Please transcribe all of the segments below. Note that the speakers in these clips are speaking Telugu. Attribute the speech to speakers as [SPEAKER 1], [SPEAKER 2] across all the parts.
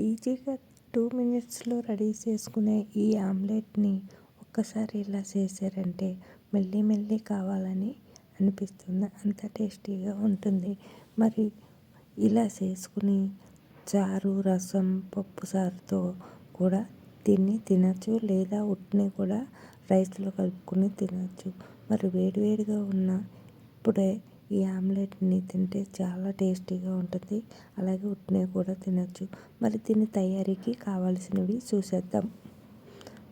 [SPEAKER 1] ఈజీగా టూ మినిట్స్లో రెడీ చేసుకునే ఈ ఆమ్లెట్ని ఒక్కసారి ఇలా చేశారంటే మళ్ళీ మళ్ళీ కావాలని అనిపిస్తుంది. అంత టేస్టీగా ఉంటుంది. మరి ఇలా చేసుకుని చారు రసం పప్పు చారుతో కూడా తిని తినచ్చు లేదా ఉట్ని కూడా రైస్లో కలుపుకొని తినచ్చు. మరి వేడివేడిగా ఉన్న ఇప్పుడే ఈ ఆమ్లెట్ని తింటే చాలా టేస్టీగా ఉంటుంది. అలాగే ఉట్నే కూడా తినచ్చు. మరి దీని తయారీకి కావాల్సినవి చూసేద్దాం.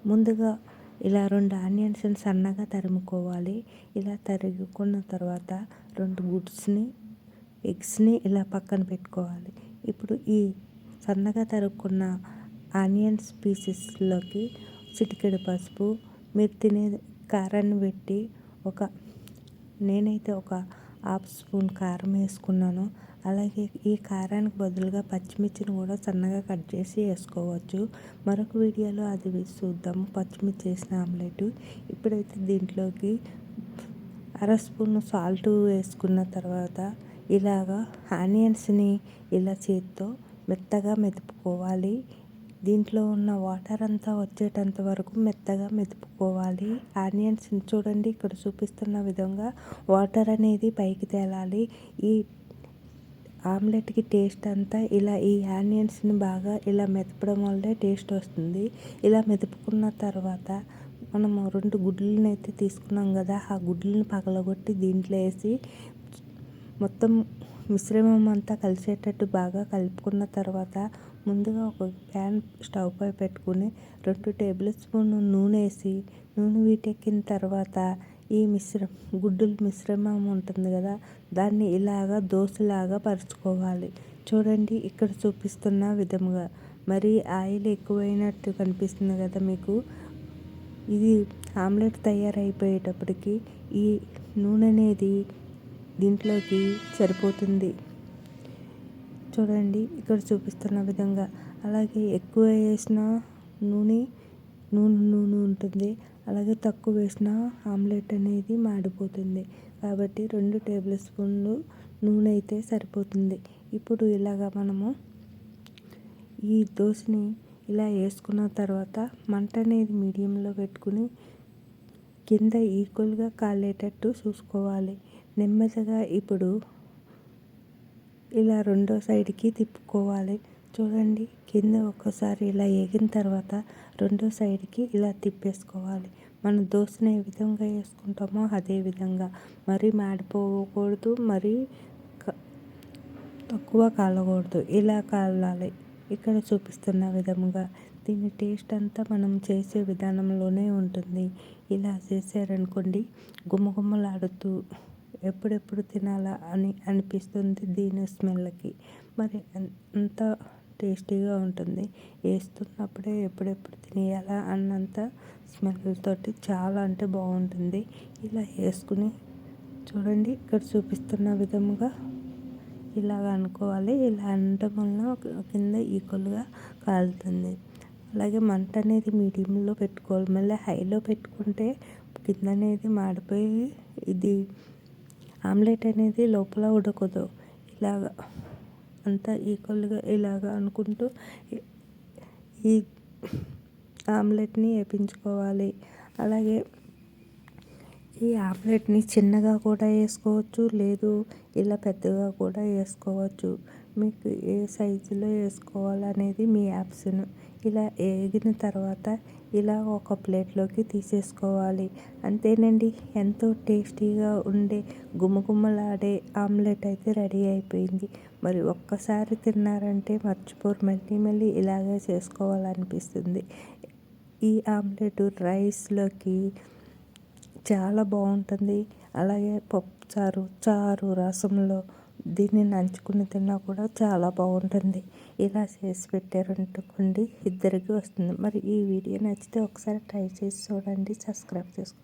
[SPEAKER 1] ముందుగా ఇలా రెండు ఆనియన్స్ని సన్నగా తరుముకోవాలి. ఇలా తరుగుకున్న తర్వాత రెండు గుడ్స్ని ఎగ్స్ని ఇలా పక్కన పెట్టుకోవాలి. ఇప్పుడు ఈ సన్నగా తరుక్కున్న ఆనియన్స్ పీసెస్లోకి చిటికెడు పసుపు మీరు తినే కారాన్ని పెట్టి ఒక నేనైతే ఒక హాఫ్ స్పూన్ కారం వేసుకున్నాను. అలాగే ఈ కారానికి బదులుగా పచ్చిమిర్చిని కూడా సన్నగా కట్ చేసి వేసుకోవచ్చు. మరొక వీడియోలో అది చూద్దాము. పచ్చిమిర్చి వేసిన ఆమ్లెట్. ఇప్పుడైతే దీంట్లోకి అర స్పూన్ సాల్ట్ వేసుకున్న తర్వాత ఇలాగా ఆనియన్స్ని ఇలా చేత్తో మెత్తగా మెదుపుకోవాలి. దీంట్లో ఉన్న వాటర్ అంతా వచ్చేటంత వరకు మెత్తగా మెదుపుకోవాలి. ఆనియన్స్ చూడండి ఇక్కడ చూపిస్తున్న విధంగా వాటర్ అనేది పైకి తేలాలి. ఈ ఆమ్లెట్కి టేస్ట్ అంతా ఇలా ఈ ఆనియన్స్ని బాగా ఇలా మెదపడం వల్లే టేస్ట్ వస్తుంది. ఇలా మెదుపుకున్న తర్వాత మనము రెండు గుడ్లను అయితే తీసుకున్నాం కదా ఆ గుడ్లను పగలగొట్టి దీంట్లో వేసి మొత్తం మిశ్రమం అంతా కలిసేటట్టు బాగా కలుపుకున్న తర్వాత ముందుగా ఒక ప్యాన్ స్టవ్ పై పెట్టుకుని రెండు టేబుల్ స్పూన్ నూనె వేసి నూనె వీటెక్కిన తర్వాత ఈ మిశ్రమం గుడ్డుల మిశ్రమం ఉంటుంది కదా దాన్ని ఇలాగా దోశలాగా పరుచుకోవాలి. చూడండి ఇక్కడ చూపిస్తున్న విధముగా. మరి ఆయిల్ ఎక్కువైనట్టు కనిపిస్తుంది కదా మీకు? ఇది ఆమ్లెట్ తయారైపోయేటప్పటికి ఈ నూనె అనేది దీంట్లోకి సరిపోతుంది. చూడండి ఇక్కడ చూపిస్తున్న విధంగా. అలాగే ఎక్కువ వేసిన నూనె నూనె నూనె ఉంటుంది. అలాగే తక్కువ వేసిన ఆమ్లెట్ అనేది మాడిపోతుంది. కాబట్టి రెండు టేబుల్ స్పూన్లు నూనె అయితే సరిపోతుంది. ఇప్పుడు ఇలాగ మనము ఈ దోశని ఇలా వేసుకున్న తర్వాత మంట అనేది మీడియంలో పెట్టుకుని కింద ఈక్వల్గా కాలేటట్టు చూసుకోవాలి. నెమ్మదిగా ఇప్పుడు ఇలా రెండో సైడ్కి తిప్పుకోవాలి. చూడండి కింద ఒక్కసారి ఇలా ఎగిన తర్వాత రెండో సైడ్కి ఇలా తిప్పేసుకోవాలి. మనం దోశని ఏ విధంగా వేసుకుంటామో అదే విధంగా. మరీ మాడిపోకూడదు మరీ తక్కువ కాలకూడదు. ఇలా కాలాలి. ఇక్కడ చూపిస్తున్న విధముగా దీని టేస్ట్ అంతా మనం చేసే విధానంలోనే ఉంటుంది. ఇలా చేశారనుకోండి గుమ్మగుమ్మలాడుతూ ఎప్పుడెప్పుడు తినాలా అని అనిపిస్తుంది దీని స్మెల్కి. మరి అంత టేస్టీగా ఉంటుంది. వేస్తున్నప్పుడే ఎప్పుడెప్పుడు తినేయాలా అన్నంత స్మెల్ తోటి చాలా అంటే బాగుంటుంది. ఇలా వేసుకుని చూడండి ఇక్కడ చూపిస్తున్న విధముగా ఇలాగ అనుకోవాలి. ఇలా అనడం వల్ల కింద ఈక్వల్గా కాలుతుంది. అలాగే మంట అనేది మీడియంలో పెట్టుకోవాలి. మళ్ళీ హైలో పెట్టుకుంటే కింద అనేది మాడిపోయి ఇది ఆమ్లెట్ అనేది లోపల ఉడకదు. ఇలాగ అంతా ఈక్వల్గా ఇలాగ అనుకుంటూ ఈ ఆమ్లెట్ని వేయించుకోవాలి అలాగే ఈ ఆమ్లెట్ని చిన్నగా కూడా వేసుకోవచ్చు లేదు ఇలా పెద్దగా కూడా వేసుకోవచ్చు. మీకు ఏ సైజులో వేసుకోవాలనేది మీ ఆప్షన్ ఇలా వేగిన తర్వాత ఇలా ఒక ప్లేట్లోకి తీసేసుకోవాలి. అంతేనండి. ఎంతో టేస్టీగా ఉండే గుమగుమలాడే ఆమ్లెట్ అయితే రెడీ అయిపోయింది. మరి ఒక్కసారి తిన్నారంటే మర్చిపోరు. మళ్ళీ మళ్ళీ ఇలాగే చేసుకోవాలనిపిస్తుంది. ఈ ఆమ్లెట్ రైస్లోకి చాలా బాగుంటుంది. అలాగే పప్పు చారు చారు రసంలో దీన్ని నంచుకుని తిన్నా కూడా చాలా బాగుంటుంది. ఇలా చేసి పెట్టారనుకోండి ఇద్దరికి వస్తుంది. మరి ఈ వీడియో నచ్చితే ఒకసారి ట్రై చేసి చూడండి సబ్స్క్రైబ్ చేసుకోండి.